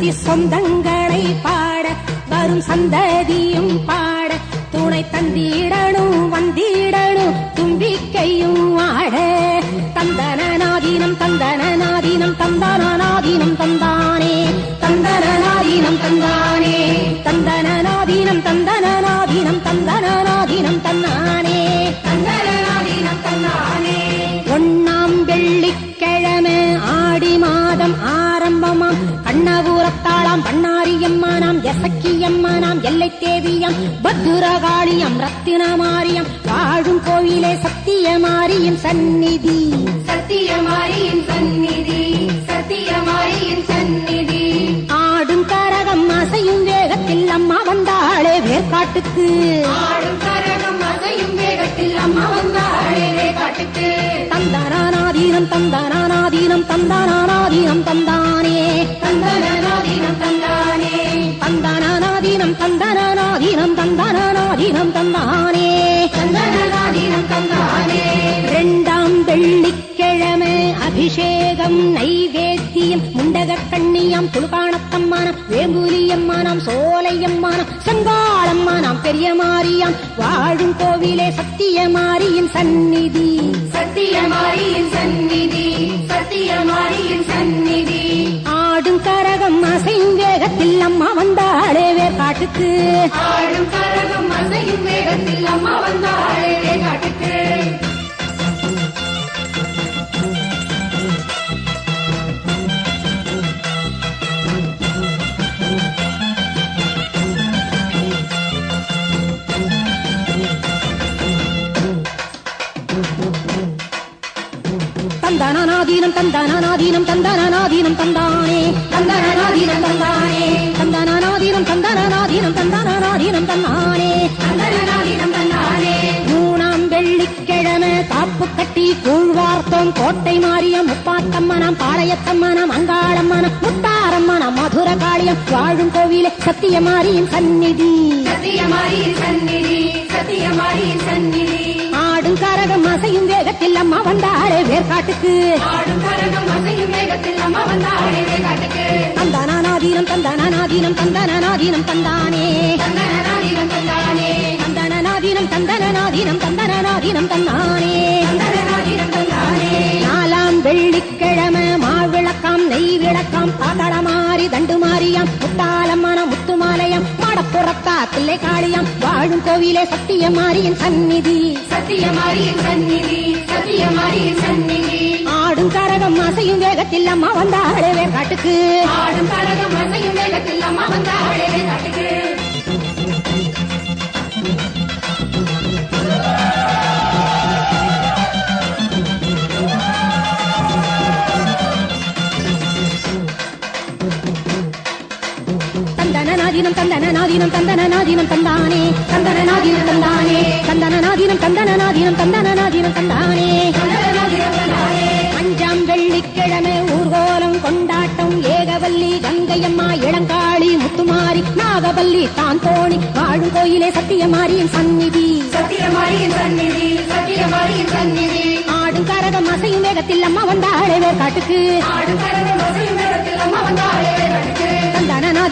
பக்தி சொந்தங்களை பாட வரும் சந்ததியும் பாட துணை தந்திடணும் வந்திடணும் தும்பிக்கையும் ஆட. தந்தனாதீனம் தந்தனாதீனம் தந்தானாதீனம் தந்தானே. தந்தனாதீனம் தந்தானே. கண்ணபூரத்தாளாம் பண்ணாரியம்மானாம் எசக்கியம்மானாம் எல்லை தேவியம் பத்துரகாளியம் ரத்தினமாரியம் வாழும் கோவிலே சத்தியமாரியின் சந்நிதி. சத்தியமாரியின் சந்நிதி சத்தியமாரியின் சந்நிதி. ஆடும் கரகம் அசையும் வேகத்தில் அம்மா வந்தாளே வேர்காட்டுக்கு. ஆடும் கரகம் வேகத்தில் அம்மா வந்தாளே காட்டுக்கு தந்தானாதீனம் தந்தானாதீனம் தந்தானாதீனம் தந்தானே. தந்தனாதீனம் தந்தானே. தந்தானாதீனம் தந்தானாதீனம் தந்தானாதீனம் தந்தானே. தந்தனாதீனம் தந்தானே. இரண்டாம் வெள்ளிக்கிழமை அபிஷேகம் நைவேத்தியம் முண்டகக் கண்ணியம் துளுகாணத்தம்மானம் வேம்புலியம்மானம் சோலையம்மானம் செங்காளம்மானம் பெரிய மாரியாம். வாழும் கோவிலே சத்தியமாரியின் சந்நிதி. சத்தியமாரியின் சந்நிதி சத்தியமாரியின் சந்நிதி. ஆடும் கரகம் அசையும் வேகத்தில் அம்மா வந்தாளே வேர்காட்டுக்கு. ஆடும் கரகம் அசையும் வேகத்தில் அம்மா வந்தாளே காட்டுக்கு தந்தானாதீனம் தந்தானாதீனம் தந்தானாதீனம் தந்தானே. தந்தானாதீனம் தந்தானே. தந்தானாதீனம் தந்தானாதீனம் தந்தானாதீனம் தந்தானே தந்தனாதீனம் தந்தானே மூணாம் வெள்ளிக்கிழமை காப்பு கட்டி கூழ்வார்த்தோம் கோட்டை மாறிய முப்பாத்தம்மனம் பாளையத்தம்மனம் அங்காளம்மனம் முத்தாரம்மனம் மதுர காளியம் வாழும் கோவிலே சத்தியமாரியின் சந்நிதி. சத்தியமாரியின் சந்நிதி சத்தியமாரியின் சந்நிதி. கரகம் அசையும் வேகத்தில் அம்மா வந்தாளே வேர்காட்டுக்கு. தந்தானாதீனம் தந்தானாதீனம் தந்தானாதீனம் தந்தானே. தந்தனாதீனம் தந்தானே. தந்தனாதீனம் தந்தனாதீனம் தந்தானே. நாலாம் வெள்ளிக்கிழமை மாவிளக்காம் நெய் விளக்காம் பாதளமாரி தண்டுமாரியாம் முத்தாலம்மன முத்துமாலயம் மாடப்புறத்தா தில்லை காளியாம் வாழும் கோவிலே சத்தியமாரியின் சந்நிதி. சத்தியமாரியின் சந்நிதி சத்தியமாரியின் சந்நிதி. ஆடும் கரகம் அசையும் வேகத்தில் அம்மா வந்தாளே காட்டுக்கு. ஆடும் கரகம் அசையும் வேகத்தில் அம்மா வந்தாளே காட்டுக்கு. தந்தனாதீனம் தந்தனாதீனம் தந்தனாதீனம் தந்தானே தந்தனாதீனம் தந்தானே. தந்தனாதீனம் தந்தனாதீனம் தந்தனாதீனம் தந்தானே தந்தனாதீனம் தந்தானே அஞ்சாம் வெள்ளிக்கிழமை ஊர்கோலம் கொண்டாட்டம். ஏகவல்லி கங்கையம்மா இளங்காளி முத்துமாரி நாகவல்லி தான் தோணி வாழும் கோயிலே சத்தியமாரியின் சந்நிதி. சத்தியமாரியின் சந்நிதி சத்தியமாரியின் சந்நிதி. ஆடும் கரகம் அசையும் வேகத்தில் அம்மா வந்தாளே காட்டுக்கு ஆடும் கரகம் அசையும் வேகத்தில் அம்மா வந்தாளே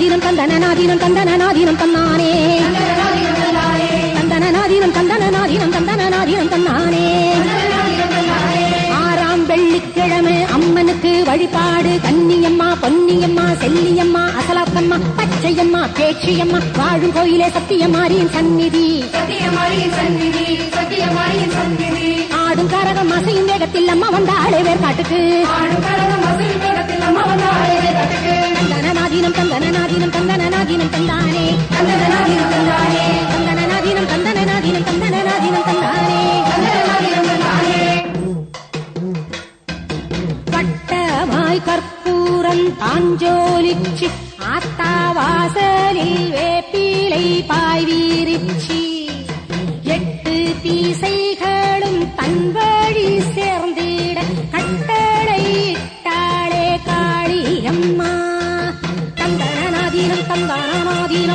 காட்டுக்கு தந்தனாதீனம் தந்தனாதீனம் தந்தனாதீனம் தன்னானே. தந்தனாதீனம் தந்தானே தந்தனாதீனம் தந்தனாதீனம் தந்தனாதீனம் தன்னானே. தந்தானே ஆறாம் வெள்ளிக்கிழமை அம்மனுக்கு வழிபாடு. கன்னியம்மா பொன்னியம்மா செல்லியம்மா அசலாத்தம்மா பச்சையம்மா பேச்சியம்மா வாழும் கோயிலே சத்தியமாரியின் சந்நிதி. சத்தியமாரியின் சந்நிதி சத்தியமாரியின் சந்நிதி ஆடும் கரகம் அசையும் வேகத்தில் அம்மா வந்தாளே வேர்காட்டுக்கு. ஆடும் கரகம் அசையும் வேகத்தில் அம்மா வந்தாளே காட்டுக்கு தந்தனாதீனம் தந்தனாதீனம் தந்தனாதீனம் தந்தானே. தந்தனாதீனம் தந்தானே. தந்தனாதீனம் தந்தனாதீனம் தந்தனாதீனம் தந்தானே. தந்தனாதீனம் தந்தானே. வட்டமாய் கற்பூரம் தாஞ்சோலிச்சு ஆத்தா வாசலில் வேப்பிலை பாய் வீரிச்சி எட்டு தீசைகளும் தன் வழி சேர்ந்திட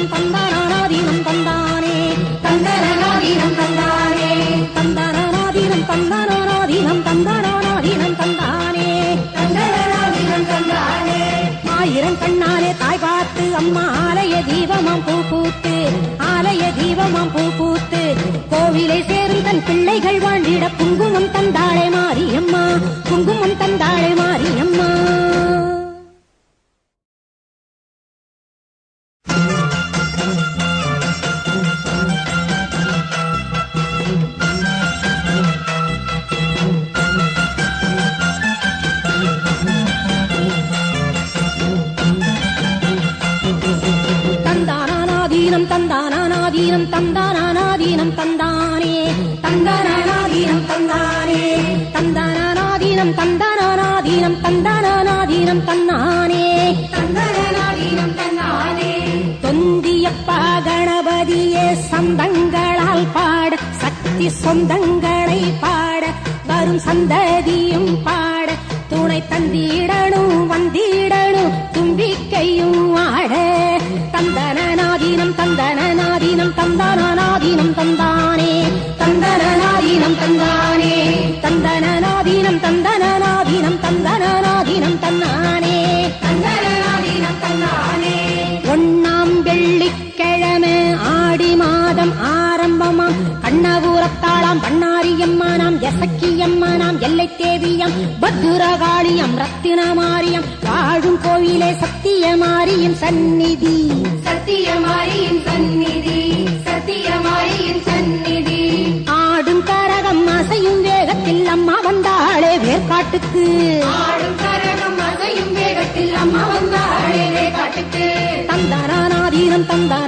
தந்தானாதீனம் தந்தானாதீனம் தந்தானே. தந்தனனாதீனம் தந்தானே. தந்தானாதீனம் தந்தானாதீனம் தந்தானாதீனம் தந்தானே. தந்தானாதீனம் தந்தானே. ஆயிரம் கண்ணாலே தாய் பார்த்து அம்மா ஆலய தீபமாம் பூ பூத்து ஆலய தீபமாம் பூ பூத்து. கோவிலை சேரும் தன் பிள்ளைகள் வாழ்ந்திட குங்குமம் தந்தாளே மாரியம்மா. குங்குமம் தந்தாளே மாரியம்மா. தந்தானாதீனம் தந்தானாதீனம் தந்தானே. தந்தானாதீனம் தந்தானே. தந்தானாதீனம் தந்தானாதீனம் தந்தானாதீனம் தன்னானே. தந்தானாதீனம் தன்னானே. தொந்தியப்பா கணபதியே சந்தங்களால் பாட சக்தி சொந்தங்களை பாட வரும் சந்ததியும் பாட துணை தந்திடணும் வந்திடணும் தும்பிக்கையும் ஆட. தந்தனநாதீனம் தந்தானாதீனம் தந்தானே தந்தனநாதீனம் தந்தானே தந்தனநாதீனம் தந்தனநாதீனம் தந்தனநாதீனம் தந்தானே தந்தனனாதீனம் தந்தானே ஒண்ணாம் வெள்ளிக்கிழமை ஆடி மாதம் ஆரம்பமாம் கண்ணபூரத்தாளாம் பண்ணாரியம்மானாம் எசக்கியம்மானாம் எல்லை தேவியம் பத்துரகாளியம் ரத்தினமாரியம் வாழும் கோவிலே சத்தியமாரியின் சந்நிதி. சத்தியமாரியின் சந்நிதி சத்தியமாரியின் சந்நிதி. ஆடும் கரகம் அசையும் வேகத்தில் அம்மா வந்தாளே வேர்க்காட்டுக்கு ஆடும் கரகம் அசையும் வேகத்தில் அம்மா வந்தாளே காட்டுக்கு தந்தானாதீனம் தந்தானாதீனம்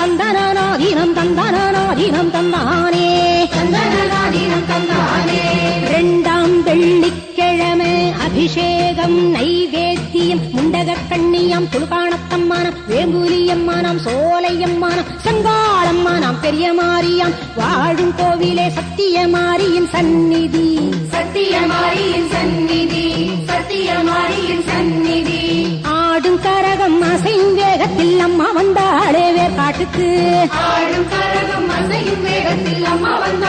தந்தானாதீனம் தந்தானாதீனம் தந்தானாதீனம் தந்தானே. தந்தனனாதீனம் தந்தானே இரண்டாம் வெள்ளிக்கிழமை அபிஷேகம் நைவேத்தியம் முண்டக கண்ணியாம் துளுகாணத்தம்மானம் வேம்புலியம்மானாம் சோலையம்மானம் செங்காளம்மானாம் பெரிய மாரியாம் வாழும் கோவிலே சத்தியமாரியின் சந்நிதி. சத்தியமாரியின் சந்நிதி சத்தியமாரியின் சந்நிதி. ஆடும் கரகம் அசையும் வேகத்தில் அம்மா வந்தாளே வேர்காட்டுக்கு. ஆடும் கரகம் அசையும் வேகத்தில் அம்மா வந்த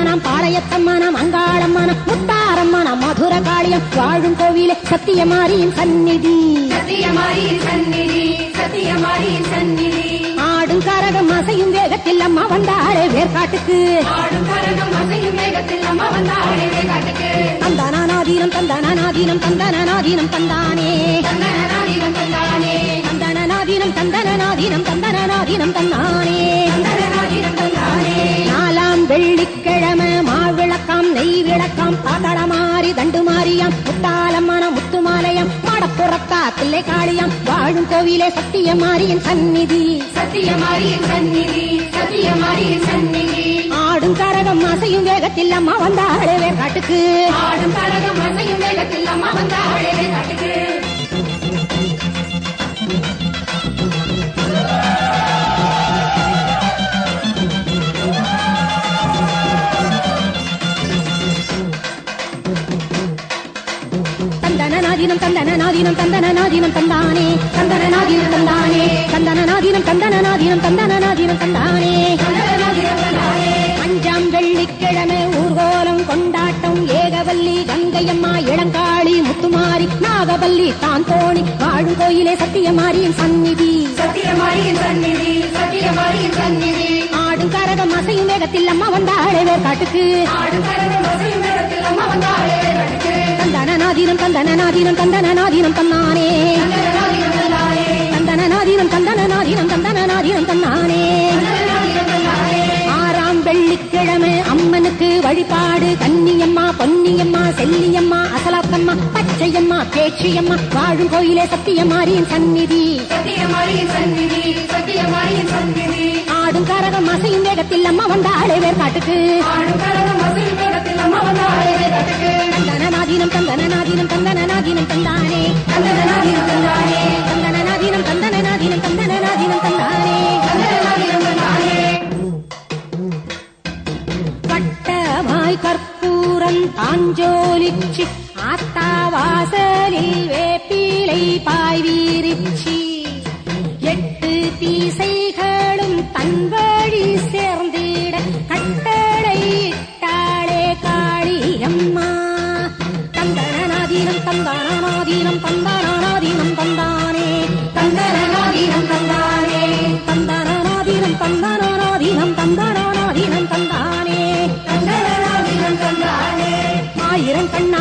முப்பாத்தம்மனாம் பாளையத்தம்மனாம் அங்காளம்மனாம் முத்தாரம்மனாம் மதுர காளியம் வாழும் கோவிலே சத்தியமாரியின் சந்நிதி. சத்தியமாரியின் சந்நிதி சத்தியமாரியின் சந்நிதி. ஆடும் கரகம் அசையும் வேகத்தில் அம்மா வந்தாளே வேர்காட்டுக்கு. ஆடும் கரகம் அசையும் வேகத்தில் அம்மா வந்தாளே காட்டுக்கு தந்தானாதீனம் தந்தானாதீனம் தந்தானாதீனம் தந்தானே. தந்தனனாதீனம் தந்தானே. தந்தனநாதீனம் தந்தனநாதீனம் தந்தனநாதீனம் தந்தானே. தந்தனனாதீனம் தந்தானே. வெள்ளிக்கிழமை மாவிளக்காம் நெய் விளக்காம் பாத்தளமாரி தண்டு மாரியாம் முத்தாலம்மன முத்துமாலயம் மாடப்புறத்தா தில்லை காளியாம் வாழும் கோவிலே சத்தியமாரியின் சந்நிதி. சத்தியமாரியின் சந்நிதி சத்தியமாரியின் சந்நிதி. ஆடும் கரகம் அசையும் வேகத்தில் அம்மா வந்தாளே காட்டுக்கு ஆடும் கரகம் அசையும் வேகத்தில் அம்மா வந்தாளே காட்டுக்கு தந்தனநாதீனம் தந்தனநாதீனம் தந்தனநாதீனம் தந்தானே தந்தனநாதீனம் தந்தானே. தந்தனநாதீனம் தந்தனநாதீனம் தந்தனநாதீனம் தந்தானே தந்தனனாதீனம் தந்தானே அஞ்சாம் வெள்ளிக்கிழமை ஊர்கோலம் கொண்டாட்டம் ஏகவல்லி கங்கையம்மா இளங்காளி முத்துமாரி நாகவல்லி தான் தோணி வாழும் கோயிலே சத்தியமாரியின் சந்நிதி. சத்தியமாரியின் சந்நிதி சத்தியமாரியின் சந்நிதி. ஆடும் கரகம் அசையும் வேகத்தில் அம்மா வந்தாளே வேர்காட்டுக்கு. ஆடும் கரகம் அசையும் வேகத்தில் அம்மா வந்தாளே காட்டுக்கு தந்தனநாதீனம் தந்தனநாதீனம் தந்தனநாதீனம் தன்னானே தந்தனநாதீனம் தந்தனநாதீனம் தந்தனநாதீனம் தன்னானே தந்தனனாதீனம் தந்தானே வழிபாடு. கன்னியம்மா பொன்னியம்மா செல்லியம்மா அசலாத்தம்மா பச்சையம்மா பேச்சியம்மா வாழும் கோயிலே சத்தியமாரியின் சந்நிதி. சத்தியமாரியின் சந்நிதி சத்தியமாரியின் சந்நிதி ஆடும் கரகம் அசையும் வேகத்தில் அம்மா வந்தாளே வேர்காட்டுக்கு. ஆடும் கரகம் அசையும் வேகத்தில் அம்மா வந்தாளே வேகத்துக்கு தந்தனநாதீனம் தந்தனநாதீனம் தந்தனநாதீனம் தந்தானே தந்தன தந்தனநாதீனம் தந்தானே.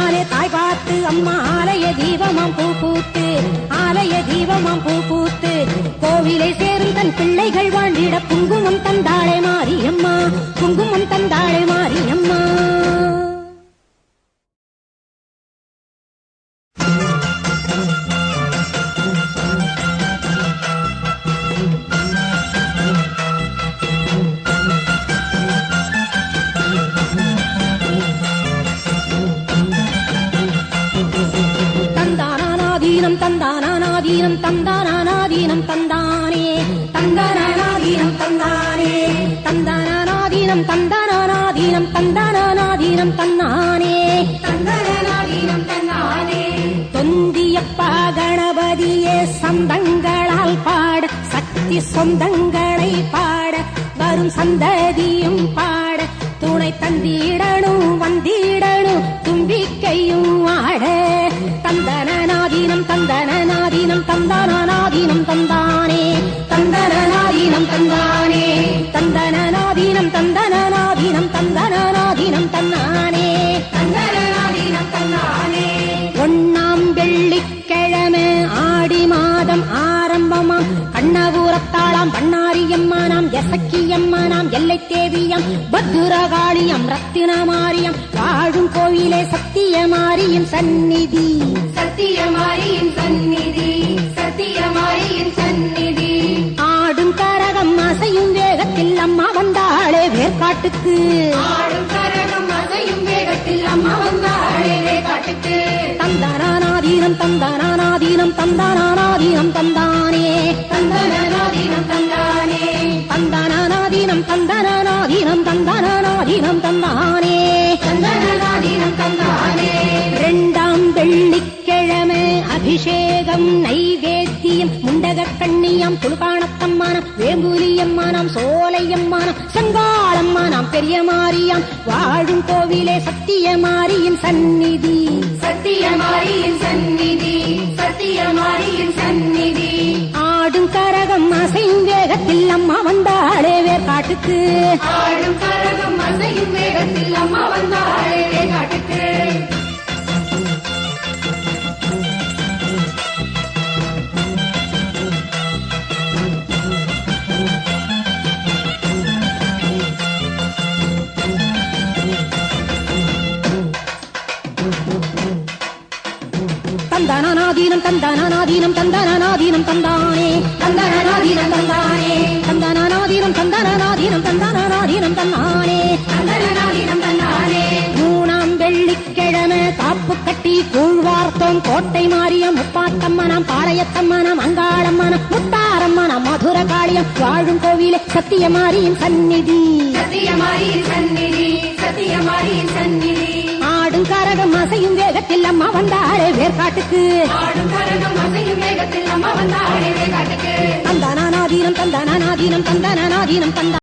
ஆயிரம் தாய் பார்த்து அம்மா ஆலய தீபமாம் பூ பூத்து ஆலய தீபமாம் பூ பூத்து கோவிலை சேரும் தன் பிள்ளைகள் வாழ்ந்திட குங்குமம் தந்தாளே மாரியம்மா குங்குமம் தந்தாளே மாரியம்மா. தந்தானாதீனம் தந்தானாதீனம் தன்னானே தந்தானாதீனம் தன்னானே. தொந்தியப்பா கணபதியே சந்தங்களால் பாட சக்தி சொந்தங்களை பாட வரும் சந்ததியும் பாட துணை தந்திடணும் வந்திடணும். தும்பிக்கையும் ஆட தந்தனநாதீனம் தந்தனநாதீனம் தந்தானாதீனம் தந்தானே. தந்தனநாதீனம் தந்தானே. தந்தனநாதீனம் தந்தனநாதீனம் தந்தனநாதீனம் தன்னானே தந்தனநாதீனம் தந்தானே. ஒண்ணாம் வெள்ளிக்கிழமை ஆடி மாதம் ஆரம்பமாம். கண்ணபூரத்தாளாம் பண்ணாரியம்மா நாம் எசக்கியம்மா நாம் எல்லை தேவியம் பத்துரகாளியம் ரத்தினமாரியம். வாழும் கோவிலே சத்தியமாரியின் சந்நிதி. சத்தியமாரியின் சந்நிதி சத்தியமாரியின் சந்நிதி. ஆடும் கரகம் அசையும் வேகத்தில் அம்மா வந்தாளே வேர்காட்டுக்கு. ஆடும் கரகம் அசையும் வேகத்தில் அம்மா வந்தாளே காட்டுக்கு தந்தானாதீனம் தந்தானாதீனம் தந்தானாதீனம் தந்தானே. தந்தனநாதீனம் தந்தானே தந்தானாதீனம் தந்தானாதீனம் தந்தானாதீனம் தந்தானே. தந்தனநாதீனம் தந்தானே. இரண்டாம் வெள்ளிக்கிழமை அபிஷேகம் நைவேத்தியம் முண்டக கண்ணியம் துளுகாணத்தம்மானம் வேம்புலியம்மானம் சோலையம்மானம் செங்காளம்மானம் பெரிய மாரியம் வாழும் கோவிலே சத்தியமாரியின் சந்நிதி. சத்தியமாரியின் சந்நிதி சத்தியமாரியின் சந்நிதி. கரகம் அசையும் வேகத்தில் அம்மா வந்தாளே வேர்காட்டுக்கு. ஆடும் கரகம் அசையும் வேகத்தில் அம்மா வந்தாளே காட்டுக்கு தந்தானாதீனம் தந்தானாதீனம் தந்தானாதீனம் தந்தானே. தந்தானாதீனம் தந்தானே. தந்தானாதீனம் தந்தானாதீனம் தந்தானாதீனம் தந்தானே தந்தனநாதீனம் தந்தானே மூணாம் வெள்ளிக்கிழமை காப்பு கட்டி கூழ்வார்த்தோம். கோட்டை மாறிய முப்பாத்தம்மனம் பாளையத்தம்மனம் அங்காளம்மனம் முத்தாரம்மனம் மதுர காளியம் வாழும் கோவிலே சத்தியமாரியின் சந்நிதி. சத்தியமாரியின் சந்நிதி சத்தியமாரியின் சந்நிதி. ஆடும் கரகம் அசையும் வேகத்தில் அம்மா வந்தாளே வேர்காட்டுக்கு. ஆடும் கரகம் அசையும் வேகத்தில் அம்மா வந்தாளே காட்டுக்கு தந்தானாதீனம் தந்தானாதீனம் தந்தானாதீனம் தந்தா